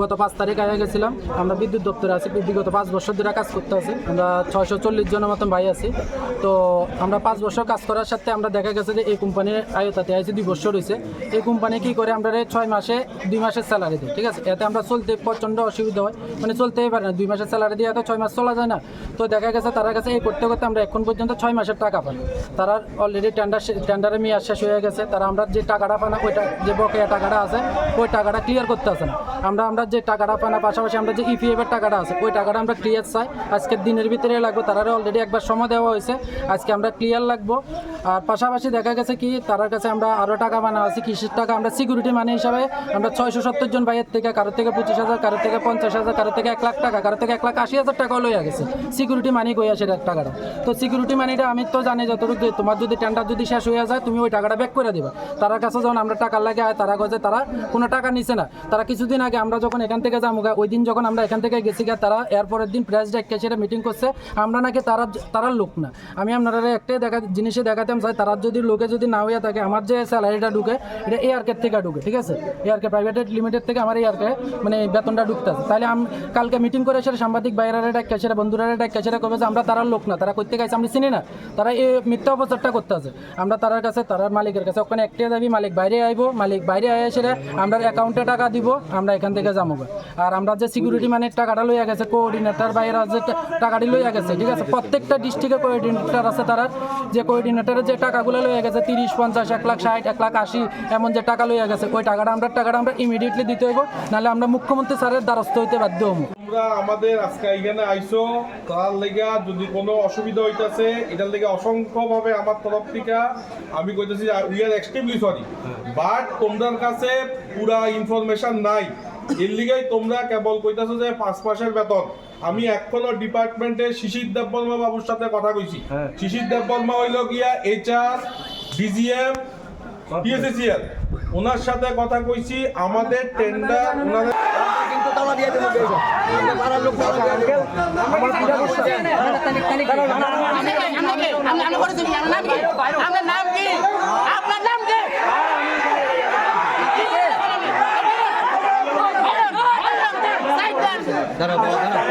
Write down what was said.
গত পাঁচ তারিখ আগে গেছিলাম। আমরা বিদ্যুৎ দপ্তরে আছি। বিগত পাঁচ বছর ধরে কাজ করতে আছি। আমরা ছয়শো চল্লিশ জনের মতন ভাই আছি। তো আমরা পাঁচ বছর কাজ করার সাথে আমরা দেখা গেছে যে এই কোম্পানির আয়তাতে আছে দুই বছর হয়েছে এই কোম্পানি কি করে আমরা ছয় মাসে, দুই মাসের স্যালারি দিই, ঠিক আছে? এতে আমরা চলতে প্রচণ্ড অসুবিধা হয়। মানে চলতেই পারে না। দুই মাসের স্যালারি দিয়ে তো ছয় মাস চলা যায় না। তো দেখা গেছে তারা কাছে এই করতে করতে আমরা এখন পর্যন্ত ছয় মাসের টাকা পাই। তারা অলরেডি টেন্ডার টেন্ডারে মেয়াদ শেষ হয়ে গেছে। তারা আমরা যে টাকাটা পাই না, ওইটা যে বকেয়া টাকাটা আছে, ওই টাকাটা ক্লিয়ার করতে আসে না আমরা আমরা যে টাকাটা পাই না, পাশাপাশি আমরা যে ইপিএফ এর টাকাটা আছে, ওই টাকাটা আমরা ক্লিয়ার চাই। আজকের দিনের ভিতরে লাগবে তারা অলরেডি একবার সময় দেওয়া হয়েছে। আজকে আমরা ক্লিয়ার লাগবো। আর পাশাপাশি দেখা গেছে কি তার কাছে আমরা আরও টাকা বানা আছি, কৃষির টাকা। আমরা সিকিউরিটি মানি হিসাবে আমরা ছয়শো সত্তর জন ভাইয়ের থেকে, কারোর থেকে পঁচিশ হাজার, কারোর থেকে পঞ্চাশ হাজার, কারোর থেকে এক লাখ টাকা, কারোর থেকে এক লাখ আশি হাজার টাকা লইয়া গেছে। সিকিউরিটি মানি কই আসে টাকাটা। তো সিকিউরিটি মানিটা আমি তো জানি যতটুকু তোমার যদি টেন্ডার যদি শেষ হয়ে যায়, তুমি ওই টাকাটা ব্যাক করে দিবা। তার কাছে যখন আমরা টাকা লাগে তারা কাছে তারা কোনো টাকা নিছে না। তারা কিছুদিন আগে আমরা যখন এখান থেকে যাব ওই দিন যখন আমরা এখান থেকে গেছি, গা তারা এরপরের দিন প্রেস ডেকে সেটা মিটিং করছে। আমরা নাকি তারা তারা লোক না। আমি আপনারা একটাই দেখা জিনিসে দেখাতাম চাই তারা যদি লোকে যদি না হইয়া থাকে, আমার যে স্যালারিটা ঢুকে, এটা এয়ারকের থেকে ঢুকে, ঠিক আছে? এয়ারকে প্রাইভেট লিমিটেড থেকে আমার এয়ারকে মানে বেতনটা ঢুকতে আছে তাহলে আমি কালকে মিটিং করে সেটা সাংবাদিক বাইরের ডাক্কা সেটা বন্ধুরা ডাক্কা সেটা কবে যে আমরা তারা লোক না, তারা করতে গেছে আমি চিনি না। তারা এই মিথ্যা অপচারটা করতে আছে আমরা তারার কাছে তার মালিকের কাছে, ওখানে একটাই দাবি, মালিক বাইরে আইবো, মালিক বাইরে আয় সেটা আমরা অ্যাকাউন্টে টাকা দিব, আমরা এখান থেকে যাব আর আমরা যে সিকিউরিটি মানে টাকাটা লইয়া গেছে কোঅর্ডিনেটর বাইরে যে টাকাটি লইয়া গেছে, ঠিক আছে? প্রত্যেকটা ডিস্ট্রিক্টের কোঅর্ডিনেটর আছে তারা। যে কোঅর্ডিনেটরের যে টাকাগুলো লইয়া গেছে, তিরিশ, পঞ্চাশ, এক লাখ, ষাট, এক লাখ, আশি, এমন যে টাকা লইয়া গেছে, ওই টাকাটা আমরা টাকাটা আমরা ইমিডিয়েটলি দিতে হইব, নাহলে আমরা মুখ্যমন্ত্রী স্যারের দ্বারস্থ হইতে বাধ্য হব। তোমরা আমাদের আজকে এখানে আইসো, তার লেগা যদি কোনো অসুবিধা হইতাছে, এটার লেগে অসংখ্য ভাবে আমার তরফ থেকে আমি কইতেছি we are extremely sorry but তোমাদের কাছে পুরা ইনফরমেশন নাই এর লিগেই তোমরা কেবল কইতাছো যে পাঁচ মাসের বেতন আমি এখনও ডিপার্টমেন্টে শিশির দেববর্মা বাবুর সাথে কথা কইছি শিশির দেববর্মা হইল গিয়া এইচআর ডিজিএম পিএসসিএল ওনার সাথে কথা কইছি আমাদের টেন্ডার ওনাদের কিন্তু দাঁড়াও দাঁড়াও